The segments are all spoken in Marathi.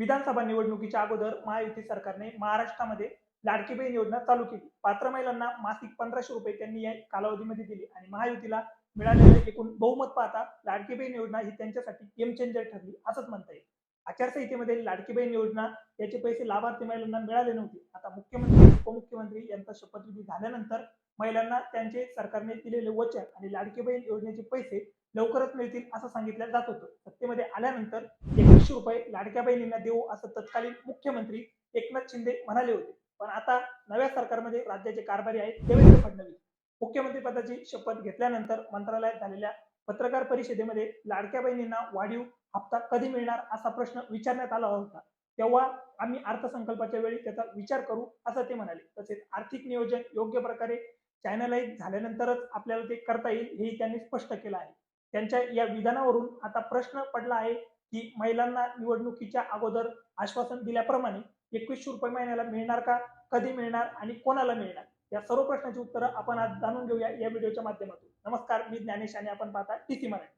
विधानसभा निवडणुकीच्या अगोदर महायुती सरकारने महाराष्ट्रामध्ये लाडकी बहीण योजना चालू केली. पात्र महिलांना मासिक पंधराशे रुपये त्यांनी या कालावधीमध्ये दिले आणि महायुतीला मिळालेले एकूण बहुमत पाहता लाडकी बहीण योजना ही त्यांच्यासाठी गेम चेंजर ठरली असंच म्हणता येईल. आचारसंहितेमध्ये लाडकी बहीण योजना याचे पैसे लाभार्थी महिलांना मिळाले नव्हते. आता मुख्यमंत्री उपमुख्यमंत्री यांचा शपथविधी झाल्यानंतर महिलांना त्यांचे सरकारने दिलेले वचन आणि लाडकी बहीण योजनेचे पैसे लवकरच मिळतील असं सांगितलं जात होतं. सत्तेमध्ये आल्यानंतर एकवीसशे रुपये लाडक्या बहिणींना देऊ असं तत्कालीन मुख्यमंत्री एकनाथ शिंदे म्हणाले होते. पण आता नव्या सरकारमध्ये राज्याचे कारभारी आहेत देवेंद्र फडणवीस. मुख्यमंत्री पदाची शपथ घेतल्यानंतर मंत्रालयात झालेल्या पत्रकार परिषदेमध्ये लाडक्या बहिणींना वाढीव हप्ता कधी मिळणार असा प्रश्न विचारण्यात आला होता. तेव्हा आम्ही अर्थसंकल्पाच्या वेळी त्याचा विचार करू असं ते म्हणाले. तसेच आर्थिक नियोजन योग्य प्रकारे चॅनलाइज झाल्यानंतरच आपल्याला ते करता येईल हेही त्यांनी स्पष्ट केलं आहे. त्यांच्या या विधानावरून आता प्रश्न पडला आहे की महिलांना निवडणुकीच्या अगोदर आश्वासन दिल्याप्रमाणे एकवीसशे रुपये महिन्याला मिळणार का? कधी मिळणार आणि कोणाला मिळणार? या सर्व प्रश्नाची उत्तरं आपण आज जाणून घेऊया या व्हिडिओच्या माध्यमातून. नमस्कार मी ज्ञानेश आणि आपण पाहता टीसी मराठी.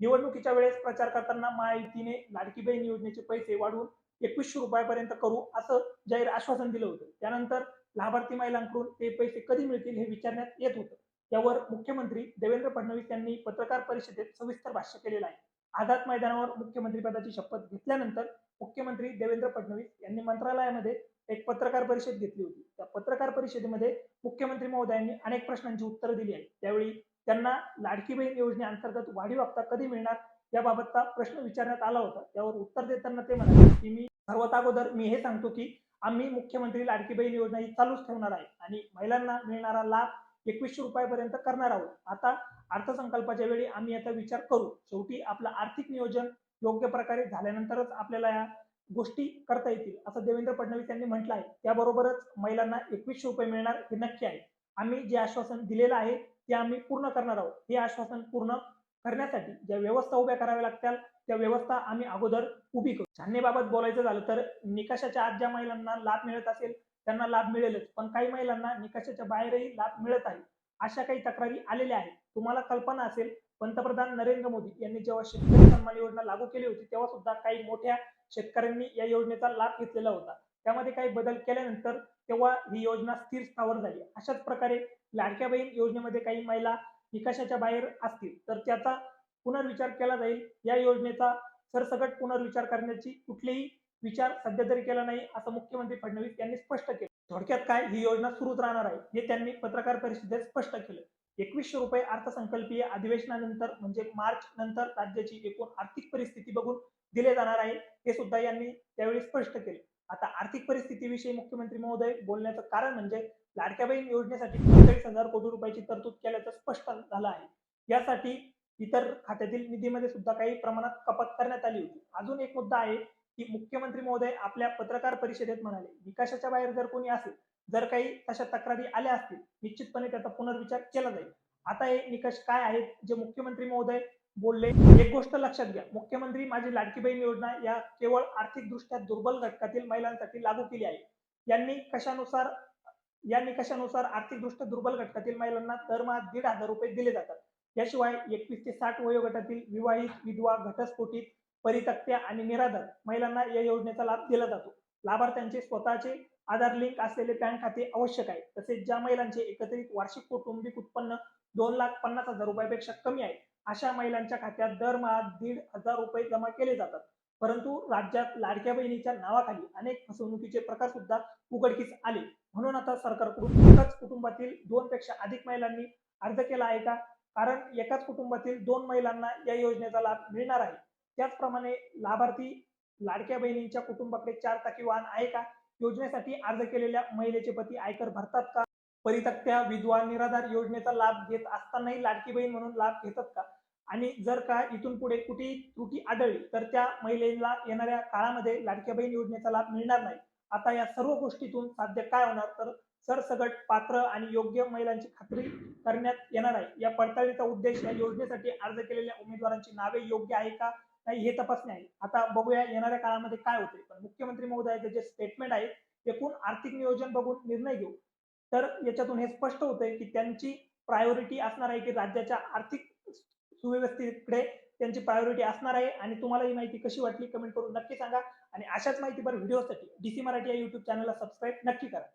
निवडणुकीच्या वेळेस प्रचार करताना महायुतीने लाडकी बहीण योजनेचे पैसे वाढवून एकवीसशे रुपयापर्यंत करू असं जाहीर आश्वासन दिलं होतं. त्यानंतर लाभार्थी महिलांकडून ते पैसे कधी मिळतील हे विचारण्यात येत होतं. त्यावर मुख्यमंत्री देवेंद्र फडणवीस यांनी पत्रकार परिषदेत सविस्तर भाष्य केलेलं आहे. आझाद मैदानावर मुख्यमंत्री पदाची शपथ घेतल्यानंतर मुख्यमंत्री देवेंद्र फडणवीस यांनी मंत्रालयामध्ये एक पत्रकार परिषद घेतली होती. त्या पत्रकार परिषदेमध्ये मुख्यमंत्री महोदयांनी अनेक प्रश्नांची उत्तरं दिली आहेत. त्यावेळी त्यांना लाडकी बहीण योजनेअंतर्गत वाढीव हप्ता कधी मिळणार याबाबतचा प्रश्न विचारण्यात आला होता. त्यावर उत्तर देताना ते म्हणाले की मी सर्वात अगोदर मी हे सांगतो की आम्ही मुख्यमंत्री लाडकी बहीण योजना ही चालूच ठेवणार आहे आणि महिलांना मिळणारा लाभ एकवीसशे रुपयापर्यंत करणार आहोत. आता अर्थसंकल्पाच्या वेळी आम्ही याचा विचार करू. शेवटी आपलं आर्थिक नियोजन योग्य प्रकारे झाल्यानंतरच आपल्याला या गोष्टी करता येतील असं देवेंद्र फडणवीस यांनी म्हटलं आहे. त्याबरोबरच महिलांना एकवीसशे रुपये मिळणार हे नक्की आहे. आम्ही जे आश्वासन दिलेलं आहे ते आम्ही पूर्ण करणार आहोत. हे आश्वासन पूर्ण करण्यासाठी ज्या व्यवस्था उभ्या कराव्या लागतील त्या व्यवस्था आम्ही अगोदर उभी करू. छाननीबाबत बोलायचं झालं तर निकषाच्या आत ज्या महिलांना लाभ मिळत असेल त्यांना लाभ मिळेलच. पण काही महिलांना निकषाच्या बाहेरही लाभ मिळत आहे. अशा काही तक्रारी आलेल्या आहेत. तुम्हाला कल्पना असेल पंतप्रधान नरेंद्र मोदी यांनी जेव्हा शेतकरी सन्मान योजना लागू केली होती तेव्हा सुद्धा काही मोठ्या शेतकऱ्यांनी या योजनेचा लाभ घेतलेला होता. त्यामध्ये काही बदल केल्यानंतर तेव्हा ही योजना स्थिर स्थावर झाली. अशाच प्रकारे लाडक्या बहीण योजनेमध्ये काही महिला निकषाच्या बाहेर असतील तर त्याचा पुनर्विचार केला जाईल. या योजनेचा सरसकट पुनर्विचार करण्याची कुठलीही विचार सध्या तरी केला नाही असं मुख्यमंत्री फडणवीस यांनी स्पष्ट केलं. थोडक्यात काय ही योजना सुरूच राहणार आहे हे त्यांनी पत्रकार परिषदेत स्पष्ट केलं. एकवीसशे रुपये अर्थसंकल्पीय अधिवेशनानंतर म्हणजे मार्च नंतर राज्याची एकूण आर्थिक परिस्थिती बघून दिले जाणार आहे हे सुद्धा यांनी त्यावेळी स्पष्ट केले. आता आर्थिक परिस्थितीविषयी मुख्यमंत्री महोदय बोलण्याचं कारण म्हणजे लाडक्या बहीण योजनेसाठी पंचेचाळीस हजार कोटी रुपयाची तरतूद केल्याचं स्पष्ट झालं आहे. यासाठी इतर खात्यातील निधीमध्ये सुद्धा काही प्रमाणात कपात करण्यात आली होती. अजून एक मुद्दा आहे की मुख्यमंत्री महोदय आपल्या पत्रकार परिषदेत म्हणाले निकषाच्या बाहेर जर कोणी असेल जर काही तशा तक्रारी आल्या असतील निश्चितपणे त्याचा पुनर्विचार केला जाईल. आता हे निकष काय आहेत जे मुख्यमंत्री महोदय बोलले एक गोष्ट लक्षात घ्या. मुख्यमंत्री माझी लाडकी बहीण योजना या केवळ आर्थिकदृष्ट्या दुर्बल घटकातील महिलांसाठी लागू केली आहे. यांनी कशानुसार या निकषानुसार आर्थिकदृष्ट्या दुर्बल घटकातील महिलांना दरमहा दीड हजार रुपये दिले जातात. याशिवाय एकवीस ते साठ वयोगटातील विवाहित विधवा घटस्फोटित परितक्त्या आणि निराधार महिलांना या योजनेचा लाभ दिला जातो. लाभार्थ्यांचे स्वतःचे आधार लिंक असलेले बँक खाते आवश्यक आहे. तसेच ज्या महिलांचे एकत्रित वार्षिक कौटुंबिक उत्पन्न दोन लाख पन्नास हजार रुपयापेक्षा कमी आहे अशा महिलांच्या खात्यात दरमहा दीड हजार रुपये जमा केले जातात. परंतु राज्यात लाडक्या बहिणीच्या नावाखाली अनेक फसवणुकीचे प्रकार सुद्धा उघडकीस आले. म्हणून आता सरकारकडून एकाच कुटुंबातील दोन पेक्षा अधिक महिलांनी अर्ज केला आहे का? कारण एकाच कुटुंबातील दोन महिलांना या योजनेचा लाभ मिळणार आहे. त्याचप्रमाणे लाभार्थी लाडक्या बहिणींच्या कुटुंबाकडे चार चाकी वाहन आहे का? योजनेसाठी अर्ज केलेल्या महिलेचे पती आयकर भरतात का? परितक्त्या विधवा निराधार योजनेचा लाभ घेत असतानाही लाडकी बहीण म्हणून लाभ घेतात का? आणि जर का इथून पुढे कुठेही त्रुटी आढळली तर त्या महिलेला येणाऱ्या काळामध्ये लाडक्या बहीण योजनेचा लाभ मिळणार नाही. आता या सर्व गोष्टीतून साध्य काय होणार? तर सरसगट पात्र आणि योग्य महिलांची खात्री करण्यात येणार आहे. या पडताळणीचा उद्देश या योजनेसाठी अर्ज केलेल्या उमेदवारांची नावे योग्य आहे का? नाही हे तपासणे आहे. आता बघूया येणाऱ्या काळामध्ये काय होते पण मुख्यमंत्री महोदयाचे जे स्टेटमेंट आहे एकूण आर्थिक नियोजन बघून निर्णय घेऊ. तर याच्यातून हे स्पष्ट होतंय की त्यांची प्रायोरिटी असणार आहे की राज्याच्या आर्थिक सुव्यवस्थेकडे त्यांची प्रायोरिटी असणार आहे आणि तुम्हाला ही माहिती कशी वाटली कमेंट करून नक्की सांगा. आणि अशाच माहितीपर व्हिडिओसाठी डीसी मराठी या युट्यूब चॅनलला सबस्क्राईब नक्की करा.